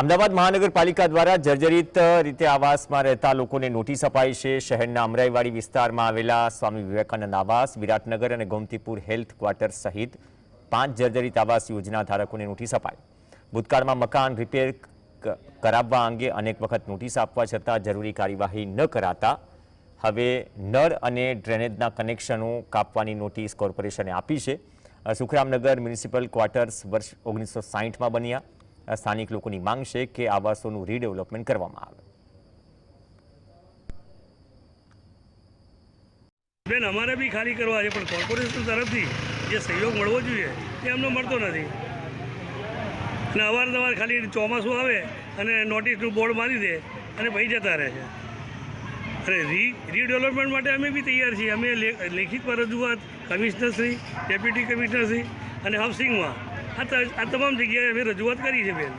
અમદાવાદ મહાનગરપાલિકા દ્વારા જર્જરિત રીતે આવાસમાં રહેતા લોકોને નોટિસ અપાઈ છે. શહેરના અમરાઈવાડી વિસ્તારમાં આવેલા સ્વામી વિવેકાનંદ આવાસ, વિરાટનગર અને ગોમતીપુર હેલ્થ ક્વાર્ટર સહિત પાંચ જર્જરિત આવાસ યોજના ધારકોને નોટિસ અપાઈ. ભૂતકાળમાં મકાન રિપેર કરાવવા અંગે અનેક વખત નોટિસ આપવા છતાં જરૂરી કાર્યવાહી ન કરાતા. હવે નળ અને ડ્રેનેજના કનેક્શનો કાપવાની નોટિસ કોર્પોરેશને આપી છે. સુખરામનગર મ્યુનિસિપલ ક્વાર્ટર્સ વર્ષ ઓગણીસો સાહીઠમાં બન્યા. સ્થાનિક લોકોની માંગ છે કે આવાસોનું રીડેવલપમેન્ટ કરવામાં આવે. બેન, અમારે બી ખાલી કરવા છે, પણ કોર્પોરેશન તરફથી જે સહયોગ મળવો જોઈએ એ અમને મળતો નથી. અને અવારનવાર ખાલી ચોમાસું આવે અને નોટિસનું બોર્ડ મારી દે અને પછી જતા રહે છે. અને રી રીડેવલપમેન્ટ માટે અમે બી તૈયાર છીએ. અમે લેખિતમાં રજૂઆત, કમિશનરશ્રી, ડેપ્યુટી કમિશનરશ્રી અને હાઉસિંગમાં આ તમામ જગ્યાએ અમે રજૂઆત કરી છે બેન.